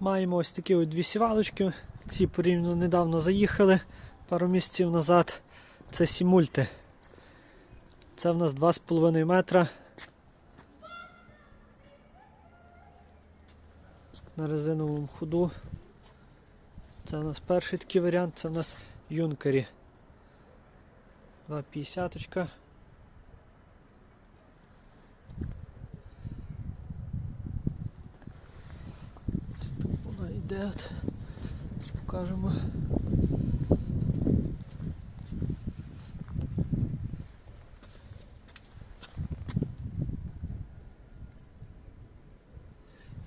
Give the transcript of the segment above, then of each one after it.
Маємо ось такі ось дві сівалочки. Ці порівняно недавно заїхали пару місяців назад. Це сімульти. Це в нас 2,5 метра. На резиновому ходу. Це у нас перший такий варіант, це в нас юнкері. 2,50. -очка. Ось так Йде. от. Покажемо.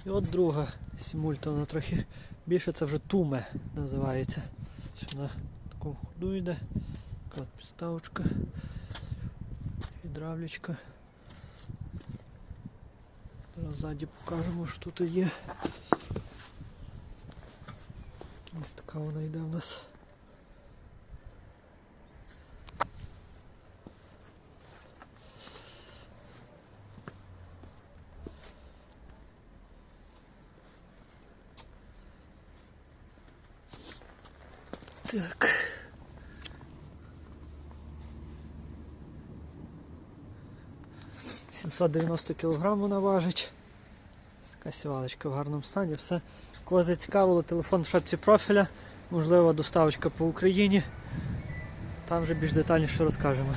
І от друга сімульта, вона трохи більше, це вже туме називається. Ось Вона такому ходу йде. Така підставочка, гідравлічка. Зараз ззаді покажемо, що тут є. Ось така вона йде в нас. Так. Сімсот дев'яносто кілограм вона важить. Така сівалочка в гарному стані. Все. Кого зацікавило, телефон в шапці профіля, можливо, доставочка по Україні. Там вже більш детальніше розкажемо.